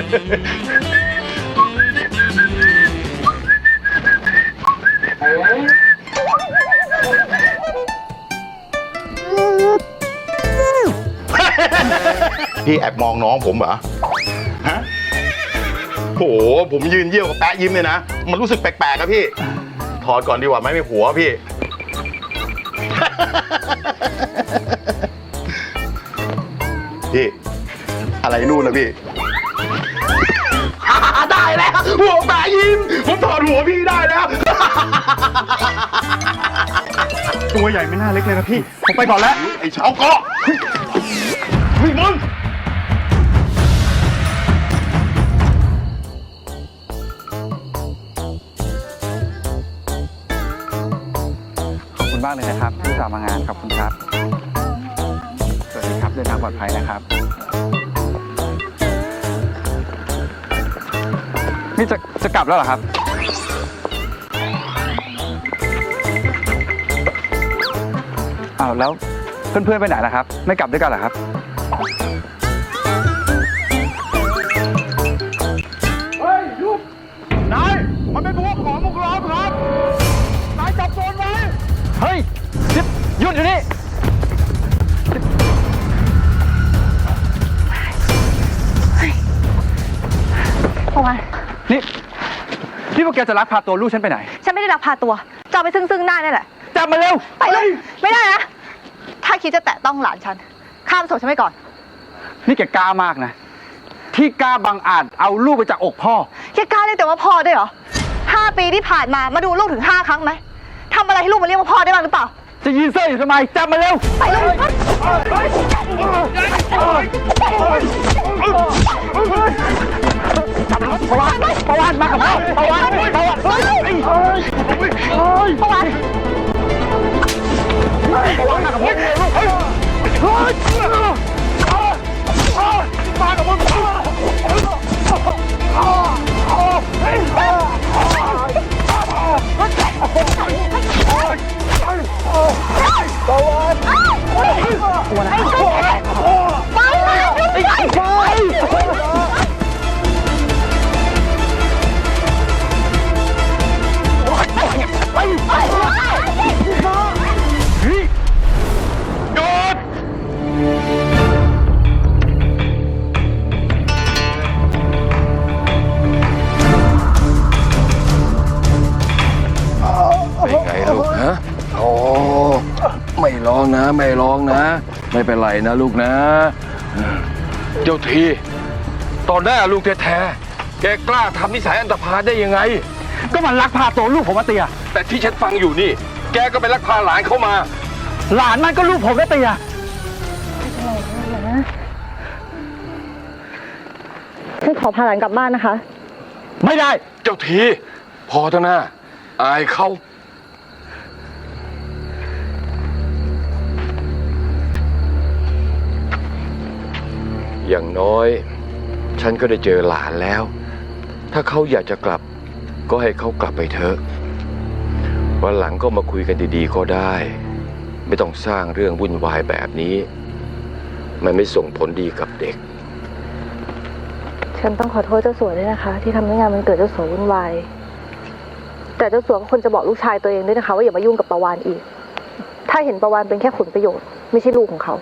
พี่แอบมองน้องผมเหรอ ฮะโห ผมยืนเยี่ยวกับแปะยิ้มเลยนะ มันรู้สึกแปลกๆครับพี่ ถอดก่อนดีกว่าไหมไม่หัวพี่ พี่ อะไรนู่นนะพี่ ได้แล้วหัวแปะยิ้มผมถอดหัวพี่ได้แล้ว ตัวใหญ่ไม่น่าเล็กเลยนะพี่ ผมไปก่อนแล้ว ไอ้เช้าก็เฮ้ยมึงขอบคุณมากเลยนะครับที่อุตสาห์มางานขอบคุณครับ สวัสดีครับเดินทางปลอดภัยนะครับ นี่จะจะกลับแล้วเหรอครับ อ้าวแล้วเพื่อนๆไปไหนล่ะครับ ไม่กลับด้วยกันเหรอครับ เฮ้ยหยุดนาย มันเป็นพวกของมุกล้อมครับ นายจับโจรไว้ เฮ้ยหยุดหยุดอยู่นี่เพราะว่า นี่นี่พวกแกจะลักพาตัวลูกฉันไปไหน ฉันไม่ได้ลักพาตัวจะเอาไปซึ่งซึ่งหน้านี่แหละ จับมาเร็วไปเลย ไม่ได้นะ ถ้าคิดจะแตะต้องหลานฉัน ข้ามศพฉันไปก่อน นี่แกกล้ามากนะ ที่กล้าบังอาจเอาลูกไปจากอกพ่อ แค่กล้าเรียกแต่ว่าพ่อได้วยเหรอห้าปีที่ผ่านมา มาดูลูกถึงห้าครั้งไหมทำอะไรให้ลูกมาเรียกว่าพ่อได้บ้างหรือเปล่า จะยืนเซ่ออยู่ทำไม จับมาเร็ว ไปเลย ประวัติประวัติมากับพ่อประวัติประวัติเฮ้ยเฮ้ยเฮ้ยเพราะว่าประวัติมากับพ่อเฮ้ยเฮ้ยมากับพ่อไป ไม่ร้องนะ ไม่เป็นไรนะลูกนะ เจ้าที ตอนหน้าลูกแท้ๆแกกล้าทำนิสัยอันตพาลได้ยังไง ก็มันลักพาตัวลูกผมมาเตีย แต่ที่ฉันฟังอยู่นี่ แกก็ไปลักพาหลานเข้ามา หลานมันก็ลูกผมนะเตียฉันขอพาหลานกลับบ้านนะคะ ไม่ได้ เจ้าที พอเถอะนะอายเขา อย่างน้อย ฉันก็ได้เจอหลานแล้ว ถ้าเขาอยากจะกลับ ก็ให้เขากลับไปเถอะ วันหลังก็มาคุยกันดีๆก็ได้ ไม่ต้องสร้างเรื่องวุ่นวายแบบนี้ มันไม่ส่งผลดีกับเด็ก ฉันต้องขอโทษเจ้าสัวด้วยนะคะ ที่ทำให้งานมันเกิดเจ้าสัววุ่นวาย แต่เจ้าสัวก็ควรจะบอกลูกชายตัวเองด้วยนะคะ ว่าอย่ามายุ่งกับประวานอีก ถ้าเห็นประวานเป็นแค่ผลประโยชน์ ไม่ใช่ลูกของเขา